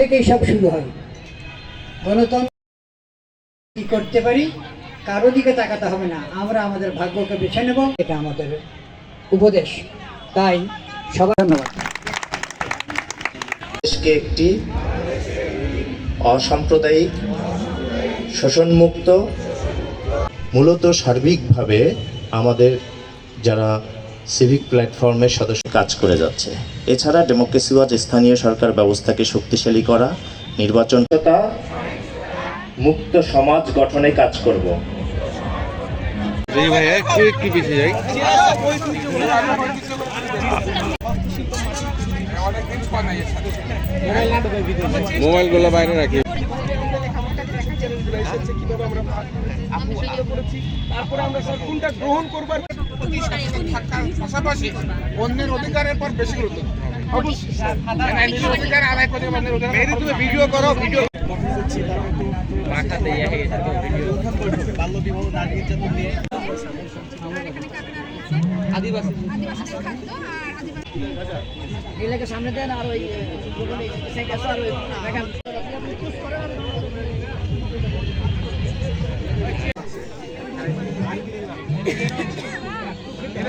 থেকেই সব শুরু হয়। গণতন্ত্র কি করতে পারি, কারও দিকে তাকাতে হবে না। আমরা আমাদের ভাগ্যকে বেছে নেব, এটা আমাদের উপদেশ। তাই সবার ধন্যবাদ। দেশকে একটি অসাম্প্রদায়িক, শোষণমুক্ত, মূলত সার্বিকভাবে আমাদের যারা সিভিক প্ল্যাটফর্মের সদস্য কাজ করে যাচ্ছে এছাড়া ডেমোক্রেসি ওয়াচ স্থানীয় সরকার ব্যবস্থাকে শক্তিশালী করা নির্বাচন মুক্ত সমাজ গঠনে কাজ করব তারপরে আমরা কোনটা গ্রহণ করবার থাকার পাশাপাশি অন্যের অধিকারের পর বেশি গুরুত্ব অবশ্যই মানে নিজের অধিকার আদায় করতে হবে অন্যের অধিকার মেয়েদের তুমি ভিডিও করো ভিডিও এলাকা সামনে দেন, আর আর ওই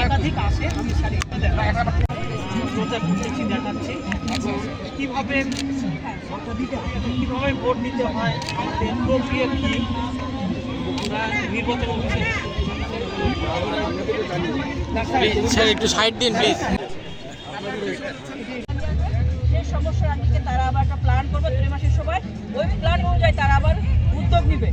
দেখাচ্ছি। প্রচার করতেছি দেখাচ্ছি। কীভাবে কীভাবে ভোট দিতে হয় আমাদের প্রক্রিয়া কি? আমরা নির্বাচন একটু সাইড দিন প্লিজ সেই সমস্যার আগে তারা আবার একটা প্ল্যান করবে দুই মাসের সময়। ওই প্ল্যান অনুযায়ী তারা আবার উদ্যোগ নিবে।